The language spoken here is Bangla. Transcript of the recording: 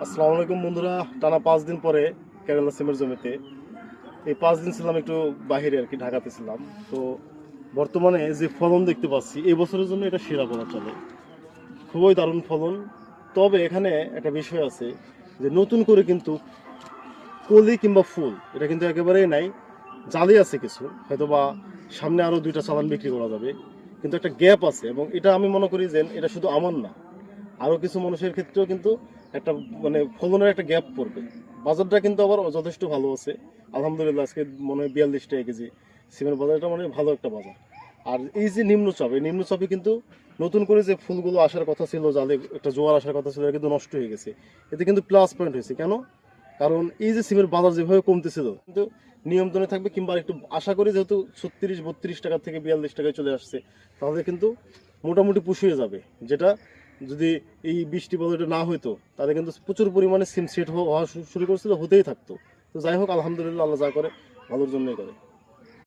আসসালামু আলাইকুম বন্ধুরা। টানা পাঁচ দিন পরে কেরালা সিমের জমিতে। এই পাঁচ দিন ছিলাম একটু বাহিরে আর কি, ঢাকাতে ছিলাম। তো বর্তমানে যে ফলন দেখতে পাচ্ছি, এই বছরের জন্য এটা সেরা বলা চলে। খুবই দারুণ ফলন। তবে এখানে একটা বিষয় আছে যে নতুন করে কিন্তু কলি কিংবা ফুল, এটা কিন্তু একেবারেই নাই। জালি আছে কিছু হয়তো বা সামনে আরও দুইটা চালান বিক্রি করা যাবে। কিন্তু একটা গ্যাপ আছে এবং এটা আমি মনে করি যে এটা শুধু আমার না আরও কিছু মানুষের ক্ষেত্রেও কিন্তু একটা মানে ফলনের একটা গ্যাপ পড়বে। বাজারটা কিন্তু আবার যথেষ্ট ভালো আছে। আলহামদুলিল্লাহ, আজকে মনে হয় বিয়াল্লিশ টাকা কেজি। সিমের বাজারটা মানে ভালো একটা বাজার। আর এই যে নিম্নচাপ এই নিম্নচাপে কিন্তু নতুন করে যে ফুলগুলো আসার কথা ছিল, জালে একটা জোয়ার আসার কথা ছিল কিন্তু নষ্ট হয়ে গেছে। এতে কিন্তু প্লাস পয়েন্ট হয়েছে। কেন? কারণ এই যে সিমের বাজার যেভাবে কমতেছিল, কিন্তু নিয়ন্ত্রণে থাকবে কিংবা একটু আশা করি যেহেতু ছত্রিশ, বত্রিশ টাকা থেকে বিয়াল্লিশ টাকায় চলে আসছে, তাহলে কিন্তু মোটামুটি পুষিয়ে যাবে। যেটা যদি এই বৃষ্টি বদলটা না হইতো, তাহলে কিন্তু প্রচুর পরিমাণে সিম সেট হওয়া শুরু করছিল, হতেই থাকতো। তো যাই হোক, আলহামদুলিল্লাহ, আল্লাহ যা করে, ভালোর জন্যই করে।